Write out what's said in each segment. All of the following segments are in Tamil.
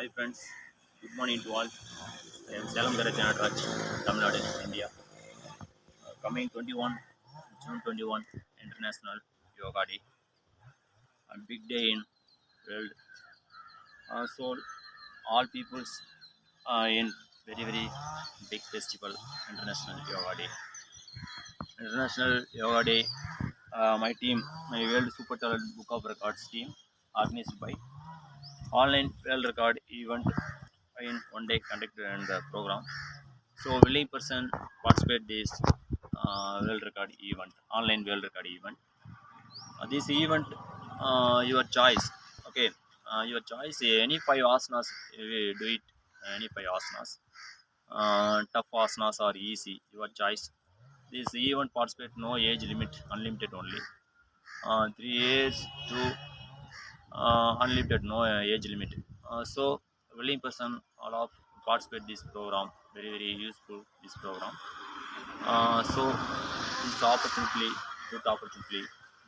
Hi friends, good morning to all. I am Salam Darajan Raj, Tamil Nadu, India. Uh, coming 21, June 21, International Yoga Day. A big day in world. Uh, so all peoples are in very very big festival, International Yoga Day. International Yoga Day. Uh, my team, my World Super Talent Book of Records team, organized by online world record event in one day conducted in the program. So willing person participate this uh, world record event, online world record event. Uh, this event, uh, your choice. Okay, your choice. Any five asanas, you do it. Any five asanas. Uh, tough asanas are easy. Your choice. This event participate no age limit, unlimited only. Three years to unlimited, no uh, age limit. Uh, so willing person all of participate this program very very useful this program. Uh, so this opportunity, good opportunity.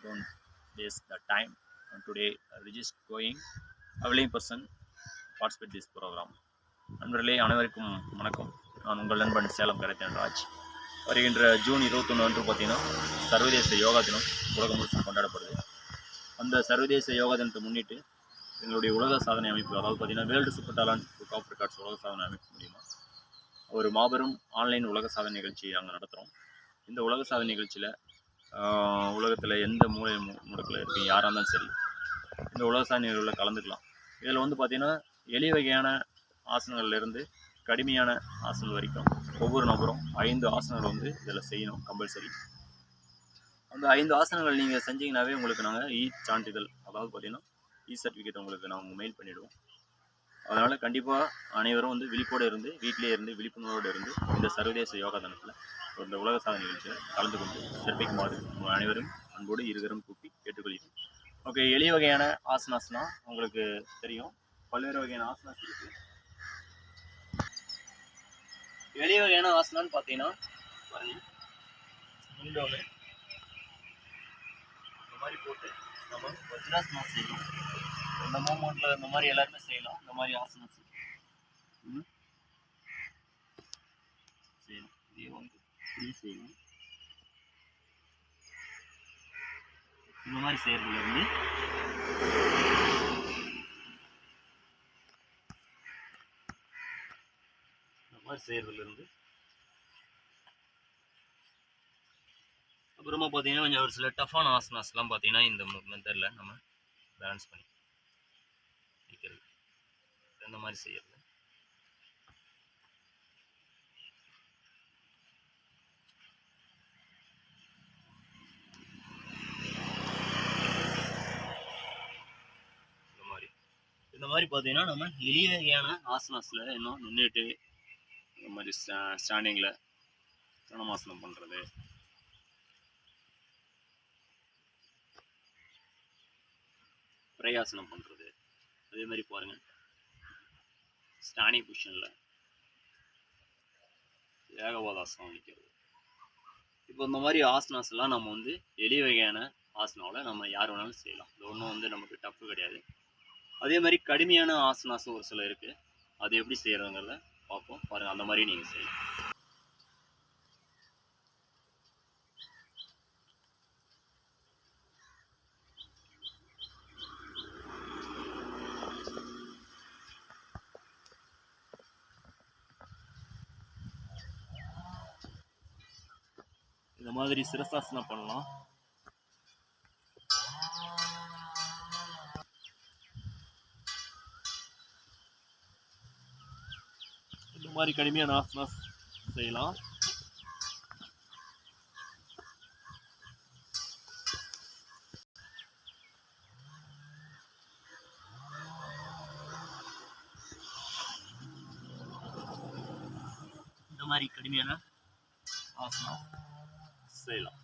Don't waste the time. And today uh, register going a willing person participate this program. நண்பர்களே அனைவருக்கும் வணக்கம் நான் உங்கள் நண்பன் சேலம் கரைத்தன் ராஜ் வருகின்ற ஜூன் இருபத்தொன்று அன்று பார்த்தீங்கன்னா சர்வதேச யோகா தினம் உலகம் முழுசும் கொண்டாடப்படுது அந்த சர்வதேச யோகா தினத்தை முன்னிட்டு எங்களுடைய உலக சாதனை அமைப்பு அதாவது பார்த்தீங்கன்னா world super talent book of records உலக சாதனை அமைப்பு மூலிமா ஒரு மாபெரும் ஆன்லைன் உலக சாதனை நிகழ்ச்சி நாங்கள் நடத்துகிறோம் இந்த உலக சாதனை நிகழ்ச்சியில் உலகத்தில் எந்த மூலை முடக்கில் முடுக்கில் இருக்கீங்க யாராக இருந்தாலும் சரி இந்த உலக சாதனை நிகழ்வில் கலந்துக்கலாம். இதில் வந்து பார்த்திங்கன்னா எளிய வகையான ஆசனங்கள்லேருந்து கடுமையான ஆசனங்கள் வரைக்கும் ஒவ்வொரு நபரும் ஐந்து ஆசனங்கள் வந்து இதில் செய்யணும் கம்பல்சரி அந்த ஐந்து ஆசனங்கள் நீங்கள் செஞ்சீங்கன்னாவே உங்களுக்கு நாங்கள் இ சான்றிதழ் அதாவது பார்த்தீங்கன்னா இ சர்டிஃபிகேட் உங்களுக்கு நாங்கள் மெயில் பண்ணிவிடுவோம் அதனால் கண்டிப்பாக அனைவரும் வந்து விழிப்போடு இருந்து வீட்டிலே இருந்து விழிப்புணர்வோடு இருந்து இந்த சர்வதேச யோகா தினத்தில் இந்த உலக சாதனை நிகழ்ச்சியில் கலந்து கொண்டு சிறப்பிக்குமாறு உங்கள் அனைவரும் அன்போடு இருகரும் கூப்பி கேட்டுக்கொள்கிறேன். ஓகே எளிய வகையான ஆசனாஸ்னால் உங்களுக்கு தெரியும். பல்வேறு வகையான ஆசனாஸ் இருக்குது எளிய வகையான ஆசனான்னு பார்த்தீங்கன்னா பாருங்க. மாதிரி போட்டு நம்ம வஜ்ராசனம் செய்யலாம் இந்த மூமெண்ட்டில் இந்த மாதிரி எல்லாருமே செய்யலாம். இந்த மாதிரி ஆசனம் செய்யலாம். செய்யலாம் இதே வந்து இப்படி செய்யலாம் இந்த மாதிரி செய்யறதுல இருந்து இந்த மாதிரி செய்யறதுல திரும்ப பார்த்தீங்கன்னா கொஞ்சம் ஒரு சில டஃப்பான ஆசனாஸ்லாம் பார்த்தீங்கன்னா இந்த மெத்தடில் நம்ம பேலன்ஸ் பண்ணி வைக்கிறது இந்த மாதிரி செய்யறது. இந்த மாதிரி. இந்த மாதிரி பார்த்தீங்கன்னா நம்ம எளிய வகையான ஆசனாஸில் இன்னும் நின்றுட்டு இந்த மாதிரி ஸ்டா ஸ்டாண்டிங்கில் கணமாசனம் பண்ணுறது பிரயாசனம் பண்ணுறது அதே மாதிரி பாருங்கள் ஸ்டானி பொசிஷனில் ஏகவாதாசனம் நிற்கிறது இப்போ இந்த மாதிரி ஆசனாஸ் எல்லாம் நம்ம வந்து எளிய வகையான ஆசனாவில் நம்ம யார் வேணாலும் செய்யலாம். இது ஒன்றும் வந்து நமக்கு டஃப்பு கிடையாது. அதே மாதிரி கடுமையான ஆசனாஸ் ஒரு சில இருக்குது அது எப்படி செய்கிறதுங்கிறத பார்ப்போம். பாருங்கள் அந்த மாதிரி நீங்கள் செய்யலாம். இந்த மாதிரி சிரசாசனம் பண்ணலாம். இந்த மாதிரி கடுமையான ஆசனாஸ் செய்யலாம். இந்த மாதிரி கடுமையான ஆசனம் செய்யலாம்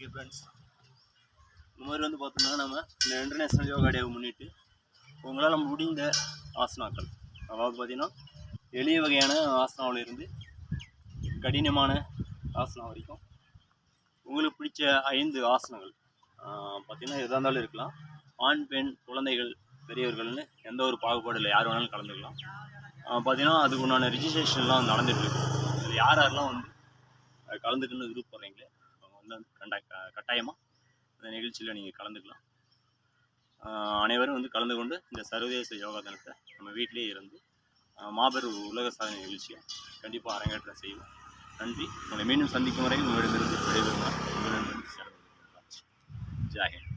ஓகே ஃப்ரெண்ட்ஸ் இந்த மாதிரி வந்து பார்த்தோம்னா நம்ம இந்த இன்டர்நேஷ்னல் யோகா டேவை முன்னிட்டு உங்களால் முடிந்த ஆசனாக்கள் அதாவது பார்த்திங்கன்னா எளிய வகையான ஆசனாவிலிருந்து கடினமான ஆசனம் வரைக்கும் உங்களுக்கு பிடிச்ச ஐந்து ஆசனங்கள் பார்த்திங்கன்னா பார்த்தீங்கன்னா எதாக இருந்தாலும் இருக்கலாம். ஆண் பெண் குழந்தைகள் பெரியவர்கள்னு எந்த ஒரு பாகுபாடு இல்லை. யார் வேணாலும் கலந்துக்கலாம். பார்த்திங்கன்னா அதுக்கு உண்டான ரிஜிஸ்ட்ரேஷன்லாம் நடந்துட்டு இருக்கு. இதில் யார் யாரெல்லாம் வந்து கலந்துக்கணும்னு விருப்பப்படுறீங்களே வந்து கண்டா கட்டாயமாக இந்த நிகழ்ச்சியில் நீங்கள் கலந்துக்கலாம். அனைவரும் வந்து கலந்து கொண்டு இந்த சர்வதேச யோகா தினத்தை நம்ம வீட்டிலேயே இருந்து மாபெரும் உலக சாதனை நிகழ்ச்சியை கண்டிப்பாக அரங்கேற்றம் செய்வோம். நன்றி. உங்களை மீண்டும் சந்திக்கும் வரை உங்களிடமிருந்து விடைபெறுவார். உங்களிடமிருந்து நண்பன்